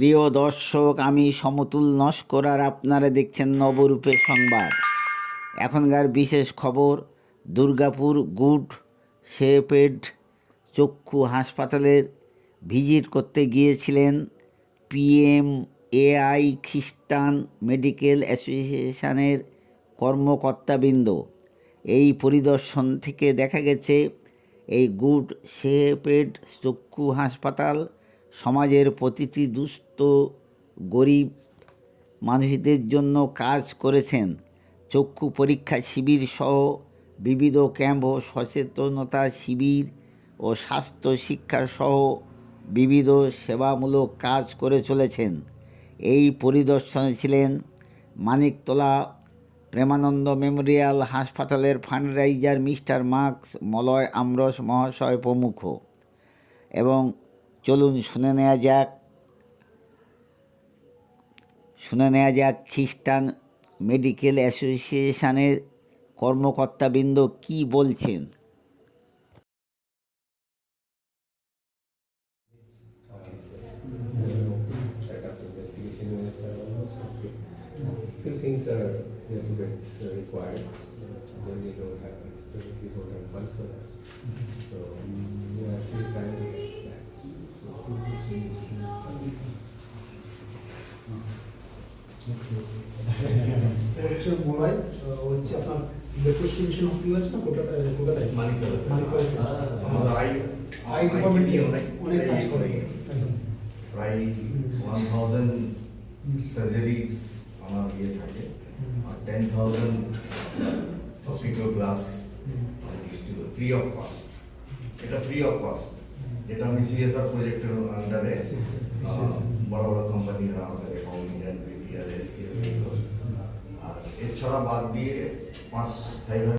প্রিয় দর্শক, আমি সমতুল নস্কর আর আপনারা দেখছেন নবরূপের সংবাদ। এখনকার বিশেষ খবর, দুর্গাপুর গুড শেপেড চক্ষু হাসপাতালের ভিজিট করতে গিয়েছিলেন পিএম এআই খ্রিস্টান মেডিকেল অ্যাসোসিয়েশনের কর্মকর্তাবৃন্দ। এই পরিদর্শন থেকে দেখা গেছে, এই গুড শেপেড চক্ষু হাসপাতাল সমাজের প্রতিটি দুস্থ, গরিব মানুষদের জন্য কাজ করেছেন। চক্ষু পরীক্ষা শিবির সহ বিবিধ ক্যাম্প ও সচেতনতা শিবির ও স্বাস্থ্য শিক্ষা সহ বিবিধ সেবামূলক কাজ করে চলেছেন। এই পরিদর্শনে ছিলেন মানিকতলা প্রেমানন্দ মেমোরিয়াল হাসপাতালের ফান্ডরাইজার মিস্টার মার্কস মলয় আমরস মহাশয় প্রমুখ এবং চলুন শুনে নেওয়া যাক শুনে নেওয়া যাক খ্রিস্টান মেডিকেল অ্যাসোসিয়েশনের কর্মকর্তাবৃন্দ কি বলছেন things are little bit uh, required, uh, then we don't have, we don't have funds for that. So, হচ্ছে মোড়াই ও হচ্ছে আপনার ইলেকট্রিসিটি মিশন হসপিটাল আছে না? কলকাতায় কলকাতায় মানিকতলা। মানিকতলা আমাদের আই আই ডিপার্টমেন্ট নিয়ে অনেক অনেক কাজ করে। প্রায় ওয়ান থাউজেন্ড সার্জারিজ আমার ইয়ে থাকে। আর ten thousand hospital free of cost এটা ফ্রি অফ কস্ট যেটা আমি সিএসআর প্রজেক্টের আন্ডারে বড় বড় কোম্পানিরা আমাদের ইন্ডিয়ান বিপিআর এসসি আর এছাড়া বাদ দিয়ে পাঁচ